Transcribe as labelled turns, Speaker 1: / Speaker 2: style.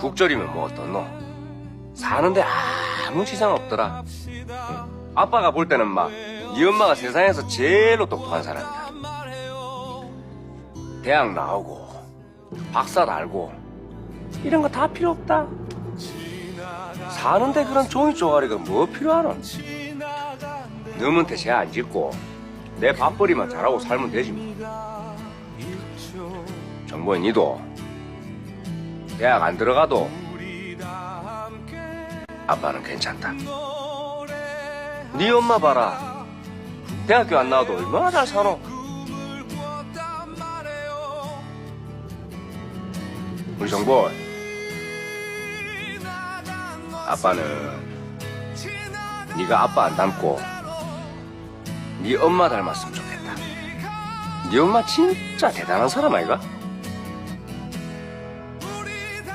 Speaker 1: 국절이면 뭐 어떻노? 사는데 아무 지장 없더라. 응. 아빠가 볼 때는 막, 네 엄마가 세상에서 제일로 똑똑한 사람이다. 대학 나오고, 박사 달고, 이런 거 다 필요 없다. 사는데 그런 종이 쪼가리가 뭐 필요하노? 너한테 죄안 짓고, 내 밥벌이만 잘하고 살면 되지 뭐. 정보인 니도 대학 안 들어가도 아빠는 괜찮다. 네 엄마 봐라. 대학교 안 나와도 얼마나 잘 살아. 우리 정보 아빠는 네가 아빠 안 닮고 네 엄마 닮았으면 좋겠다. 네 엄마 진짜 대단한 사람 아이가?